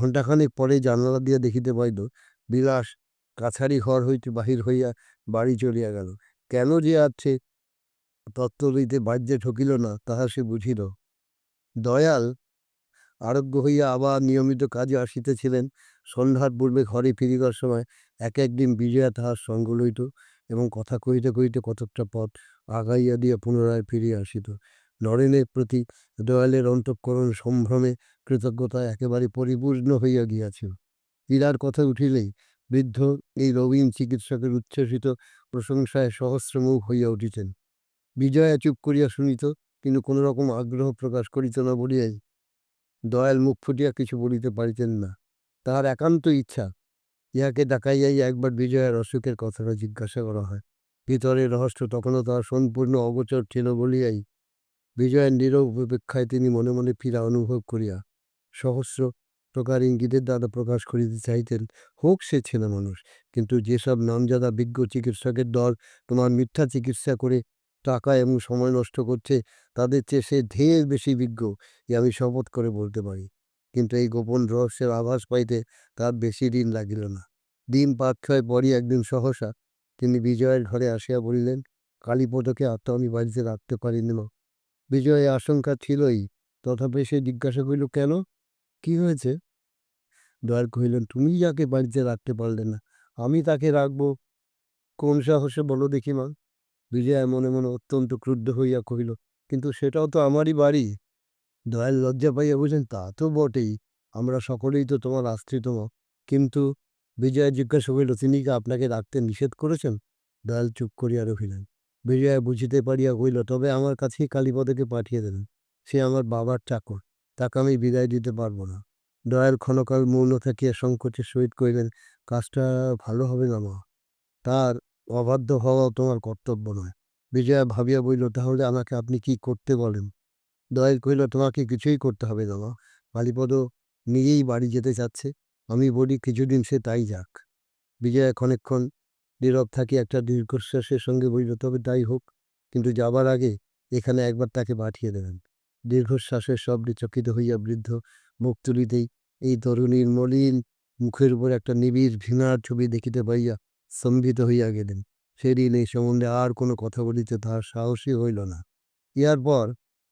ঘণ্টাখানেক পরে জানালা দিয়া দেখিতে পাইল, বিলাস কাছারি ঘর হইতে বাহির হইয়া বাড়ি চলিয়া গেল। কেন যে আছে তত্ত্ব লইতে বাহ্যে ঠকিল না, তাহা সে বুঝিল। দয়াল আরোগ্য হইয়া আবার নিয়মিত কাজে আসিতেছিলেন। সন্ধ্যার পূর্বে ঘরে ফিরিবার সময় এক একদিন বিজয়া তাহার সঙ্গ লইত এবং কথা কহিতে কহিতে কতকটা পথ আগাইয়া দিয়া পুনরায় ফিরিয়া আসিত। নরেনের প্রতি দয়ালের অন্তঃকরণ সম্ভ্রমে কৃতজ্ঞতা একেবারে পরিপূর্ণ হইয়া গিয়াছিল। পীড়ার কথা উঠিলেই বৃদ্ধ এই রবীন চিকিৎসকের উচ্ছ্বসিত প্রশংসায় সহস্রমুখ হইয়া উঠিতেন। বিজয়া চুপ করিয়া শুনিত, কিন্তু কোনো রকম আগ্রহ প্রকাশ করিত না বলিয়াই দয়াল মুখ ফুটিয়া কিছু বলিতে পারিতেন না। তাহার একান্ত ইচ্ছা, ইহাকে ডাকাইয়াই একবার বিজয়ের অসুখের কথাটা জিজ্ঞাসা করা হয়। ভিতরের রহস্য তখনও তাহার সম্পূর্ণ অগোচর ছিল বলিয়াই বিজয়ের নীরব উপেক্ষায় তিনি মনে মনে পীড়া অনুভব করিয়া সহস্র প্রকার ইঙ্গিতের দ্বারা প্রকাশ করিতে চাইতেন হোক সে ছেলে মানুষ, কিন্তু যেসব নামজাদা বিজ্ঞ চিকিৎসকের দল তোমার মিথ্যা চিকিৎসা করে টাকা এবং সময় নষ্ট করছে, তাদের চেয়ে সে ঢের বেশি বিজ্ঞ যে আমি শপথ করে বলতে পারি। কিন্তু এই গোপন রহস্যের আভাস পাইতে তার বেশি দিন লাগিল না। দিন পাঁচ পরই একদিন সহসা তিনি বিজয়ের ঘরে আসিয়া বলিলেন, কালীপদকে আর তো আমি বাড়িতে রাখতে পারিনি বিজয়ের আশঙ্কা ছিলই, তথাপি সে জিজ্ঞাসা করিল, কেন? কি হয়েছে? দয়াল কহিলেন, তুমি যাকে বাড়িতে রাখতে পারলে না, আমি তাকে রাখব। কোন সাহসে বলো দেখি মা? বিজয়া মনে মনে অত্যন্ত ক্রুদ্ধ হইয়া কহিল, কিন্তু সেটাও তো আমারই বাড়ি। দয়াল লজ্জা পাইয়া বুঝলেন তা তো বটেই, আমরা সকলেই তো তোমার আশ্রিত মা। কিন্তু বিজয়া জিজ্ঞাসা করিল, তিনি কি আপনাকে রাখতে নিষেধ করেছেন? দয়াল চুপ করিয়া রহিলেন। বিজয়া বুঝিতে পারিয়া কহিল, তবে আমার কাছেই কালীপদকে পাঠিয়ে দেবেন। সে আমার বাবার চাকর। তাকে আমি বিদায় দিতে পারব না। দয়াল ক্ষণকাল মৌন থাকিয়া সংকোচের সহিত কহিলেন কাজটা ভালো হবে না মা। তার অবাধ্য হওয়াও তোমার কর্তব্য নয়। বিজয়া ভাবিয়া বইল তাহলে আমাকে আপনি কি করতে বলেন? দয়াল কহিল, তোমাকে কিছুই করতে হবে না মা। কালীপদ নিজেই বাড়ি যেতে চাচ্ছে। আমি বলি, কিছুদিন সে তাই যাক। বিজয়া ক্ষণেক্ষণ নীরব থাকি একটা দীর্ঘশ্বাসের সঙ্গে বইল তবে তাই হোক, কিন্তু যাবার আগে এখানে একবার তাকে পাঠিয়ে দেবেন। দীর্ঘশ্বাসের শব্দে চকিত হইয়া বৃদ্ধ মুখ তুলিতেই এই তরুণীর মলিন মুখের উপর একটা নিবিড় ঘৃণার ছবি দেখিতে পাইয়া স্তম্ভিত হইয়া গেলেন। সেদিন এই সম্বন্ধে আর কোনো কথা বলিতে তাহার সাহসই হইল না। ইহার পর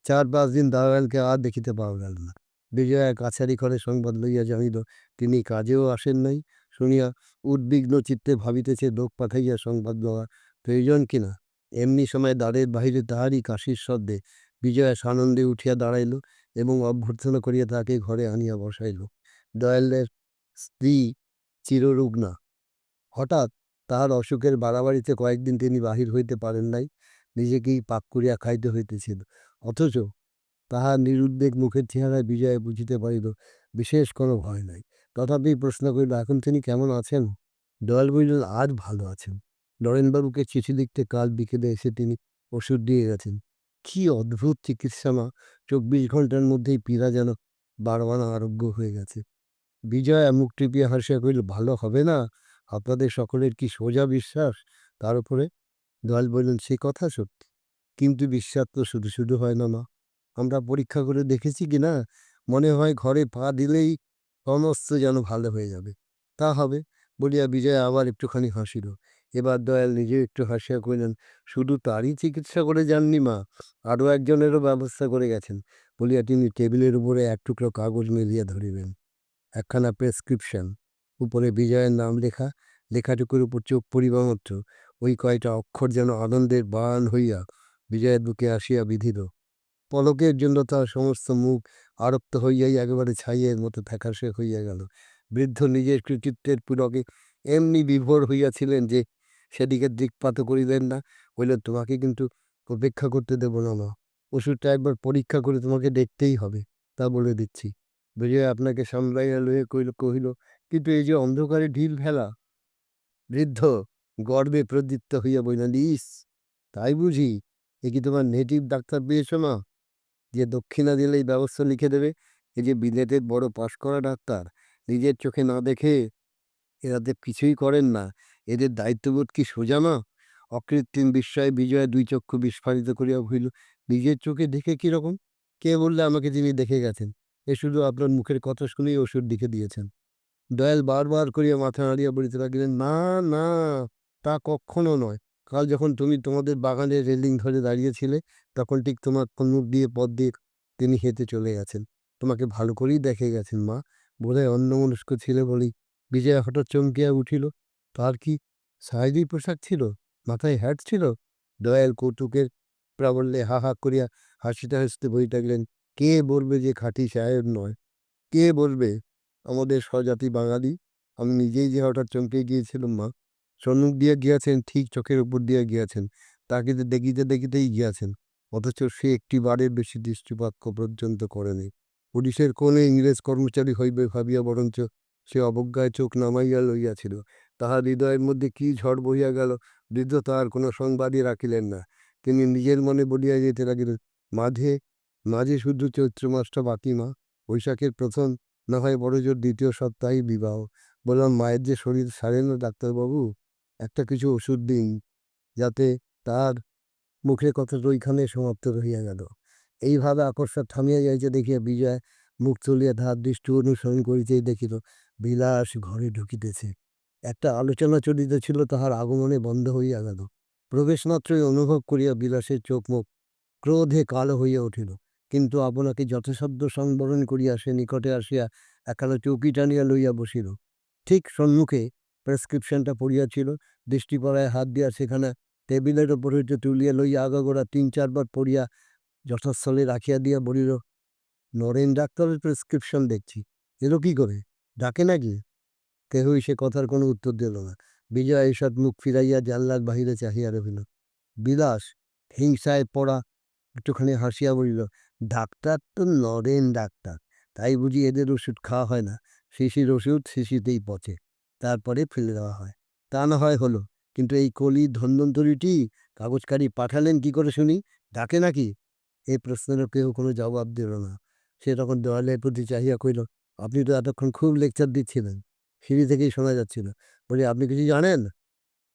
চার পাঁচ দিন দাওয়ালকে আর দেখিতে পাওয়া গেল না। বিজয়া কাছারি ঘরে সংবাদ লইয়া জানিল, তিনি কাজেও আসেন নাই। শুনিয়া উদ্বিগ্ন চিত্তে ভাবিতেছে, লোক পাঠাইয়া সংবাদ দেওয়া প্রয়োজন কিনা? এমনি সময় দ্বারের বাহিরে তাহারই কাশির শব্দে বিজয়া সানন্দে উঠিয়া দাঁড়াইল এবং অভ্যর্থনা করিয়া তাকে ঘরে আনিয়া বসাইল। দয়ালের স্ত্রী চিররুগ্না। হঠাৎ তাহার অসুখের বাড়াবাড়িতে কয়েকদিন তিনি বাহির হইতে পারেন নাই, নিজেকেই পাক করিয়া খাইতে হইতেছিল। অথচ তাহার নিরুদ্বেগ মুখের চেহারায় বিজয় বুঝিতে পারিল, বিশেষ কোনো ভয় নাই। তথাপি প্রশ্ন করিল, এখন তিনি কেমন আছেন? দয়াল বলিলেন আজ ভালো আছেন। নরেনবাবুকে চিঠি লিখতে কাল বিকেলে এসে তিনি ওষুধ দিয়ে গেছেন। কি অদ্ভুত চিকিৎসা মা! চব্বিশ ঘণ্টার মধ্যেই পীড়া যেন বারবানা আরোগ্য হয়ে গেছে। বিজয়া, মুখ টিপিয়া হাসিয়া কহিল, ভালো হবে না? আপনাদের সকলের কি সোজা বিশ্বাস? তার উপরে দয়াল বললেন, সে কথা সত্যি। কিন্তু বিশ্বাস তো শুধু শুধু হয় না মা। আমরা পরীক্ষা করে দেখেছি কি না? মনে হয় ঘরে পা দিলেই সমস্ত যেন ভালো হয়ে যাবে। তা হবে বলিয়া বিজয় আবার একটুখানি হাসিল। এবার দয়াল নিজেও একটু হাসিয়া কইলেন শুধু তারই চিকিৎসা করে যাননি মা আরও একজনেরও ব্যবস্থা করে গেছেন। বলিয়া তিনি টেবিলের উপরে এক টুকরো কাগজ মেলিয়া ধরিলেন একখানা প্রেসক্রিপশন, উপরে বিজয়ের নাম লেখা, লেখাটুকুর উপর চোখ পড়িবা মাত্র ওই কয়টা অক্ষর যেন আনন্দের বান হইয়া বিজয়ের বুকে আসিয়া বিধিল। পলকের জন্য তার সমস্ত মুখ আরক্ত হইয়াই একেবারে ছাইয়ের মতো ফ্যাকাশে হইয়া গেল। বৃদ্ধ নিজের কৃতিত্বের পুরকে এমনি বিভোর হইয়াছিলেন যে সেদিকে দিকপাত করিলেন না বললেন তোমাকে কিন্তু অপেক্ষা করতে দেব না মা। ওষুধটা একবার পরীক্ষা করে তোমাকে দেখতেই হবে, তা বলে দিচ্ছি। বিজয় আপনাকে সামলাইয়া লইয়া কইল, কহিল, কিন্তু এই যে অন্ধকারে ঢিল ফেলা, বৃদ্ধ গর্বে প্রদীপ্ত হইয়া বললেন ইস, তাই বুঝি? এ কি তোমার নেটিভ ডাক্তার পেয়েছ মা? যে দক্ষিণা দিলেই ব্যবস্থা লিখে দেবে, এই যে বিলেতের বড় পাশ করা ডাক্তার, নিজের চোখে না দেখে এরাতে কিছুই করেন না এদের দায়িত্ববোধ কি সোজা না অকৃত্রিম বিস্ময়ে বিজয়া দুই চক্ষু বিস্ফারিত করিয়া হইল নিজের চোখে দেখে কীরকম কে বললে আমাকে তিনি দেখে গেছেন? এ শুধু আপনার মুখের কথা শুনেই ওষুধ লিখে দিয়েছেন। দয়াল বারবার করিয়া মাথা নাড়িয়া বলিতে লাগিলেন, না না, তা কখনো নয়। কাল যখন তুমি তোমাদের বাগানের রেলিং ধরে দাঁড়িয়েছিলে তখন ঠিক তোমার মুখ দিয়ে পথ দিয়ে তিনি হেঁটে চলে গেছেন। তোমাকে ভালো করেই দেখে গেছেন মা। বোধহয় অন্যমনস্ক ছিলে বলেই বিজয়া হঠাৎ চমকিয়া উঠিল। তার কি সাহেবী পোশাক ছিল? মাথায় হ্যাট ছিল? দয়াল কৌতুকের প্রাবল্যে হা হা করিয়া হাসিতে হাসিতে বই থাকলেন কে বলবে যে খাঁটি সাহেব নয়? কে বলবে? আমাদের স্বজাতি বাঙালি। আমি নিজেই যে হঠাৎ চমকে গিয়েছিলাম, মা। সম্মুখ দিয়ে গিয়াছেন, ঠিক চোখের উপর দিয়ে গিয়াছেন। তাকে দেখিতে দেখিতেই গিয়াছেন। অথচ সে একটি বারের বেশি দৃষ্টিপাত পর্যন্ত করেনি। পুলিশের কোণে ইংরেজ কর্মচারী হইবে ভাবিয়া বরঞ্চ সে অবজ্ঞায় চোখ নামাইয়া লইয়াছিল। তাহার হৃদয়ের মধ্যে কি ঝড় বহিয়া গেল, বৃদ্ধ তাহার কোনো সংবাদই রাখিলেন না। তিনি নিজের মনে বলিয়া যেতে লাগিলেন, মাঝে মাঝে শুধু চৈত্র মাসটা বাকি মা, বৈশাখের প্রথম, না হয় বড় জোর দ্বিতীয় সপ্তাহেই বিবাহ। বললাম, মায়ের যে শরীর সারে না ডাক্তারবাবু, একটা কিছু ওষুধ দিন, যাতে তার মুখের কথাটা ওইখানে সমাপ্ত রহিয়া গেল। এইভাবে আকর্ষণ থামিয়া যাইতে দেখিয়া বিজয় মুখ তুলিয়া ধার দৃষ্টি অনুসরণ করিতেই দেখিল, বিলাস ঘরে ঢুকিতেছে। একটা আলোচনা চলিতেছিল তাহার আগমনে বন্ধ হইয়া গেল। প্রবেশমাত্রই অনুভব করিয়া বিলাসের চোখ মুখ ক্রোধে কালো হইয়া উঠিল। কিন্তু আপনাকে যথাসাধ্য সংবরণ করিয়া সে নিকটে আসিয়া একখানা চৌকি টানিয়া লইয়া বসিল। ঠিক সম্মুখে প্রেসক্রিপশনটা পড়িয়াছিল। দৃষ্টিপড়ায় হাত দিয়া সেখানে টেবিলের ওপর হইতে তুলিয়া লইয়া আগাগোড়া তিন চারবার পড়িয়া যথাস্থলে রাখিয়া দিয়া বলিল, নরেন ডাক্তারের প্রেসক্রিপশন দেখছি। এলো কি করে? ডাকে নাকি? কেহই সে কথার কোনো উত্তর দিল না। বিজয় ঈষৎ মুখ ফিরাইয়া জানলার বাহিরে চাহিয়া রহিল। বিলাস হিংসায় পড়া একটুখানি হাসিয়া বলিল, ডাক্তার তো নরেন ডাক্তার, তাই বুঝি এদের ওষুধ খাওয়া হয় না। শিশির ওষুধ শিশিতেই পচে, তারপরে ফেলে দেওয়া হয়। তা না হয় হলো, কিন্তু এই কলি ধন্বন্তরীটি কাগজকারি পাঠালেন কি করে শুনি? ডাকে নাকি? এই প্রশ্নেরও কেউ কোনো জবাব দিল না। সে তখন দেওয়ালের প্রতি চাহিয়া কইল আপনি তো এতক্ষণ খুব লেকচার দিচ্ছিলেন। সিঁড়ি থেকেই শোনা যাচ্ছিল। বলি, আপনি কিছু জানেন?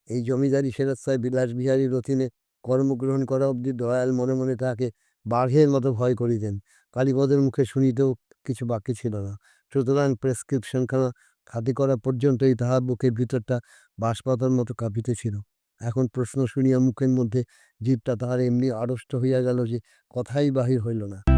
এই জমিদারি সেরাস্তায় বিলাস বিহারী রথিনে কর্মগ্রহণ করা অবধি দয়াল মনে মনে তাহাকে বাঘের মতো ভয় করিতেন। কালীপদের মুখে শুনিতেও কিছু বাকি ছিল না। সুতরাং প্রেসক্রিপশনখানা খাতি করা পর্যন্তই তাহার বুকের ভিতরটা বাঁশপাতার মতো কাঁপিতেছিল এখন প্রশ্ন শুনিয়া মুখের মধ্যে জীবটা তাহার এমনি আড়ষ্ট হইয়া গেল যে কথাই বাহির হইল না।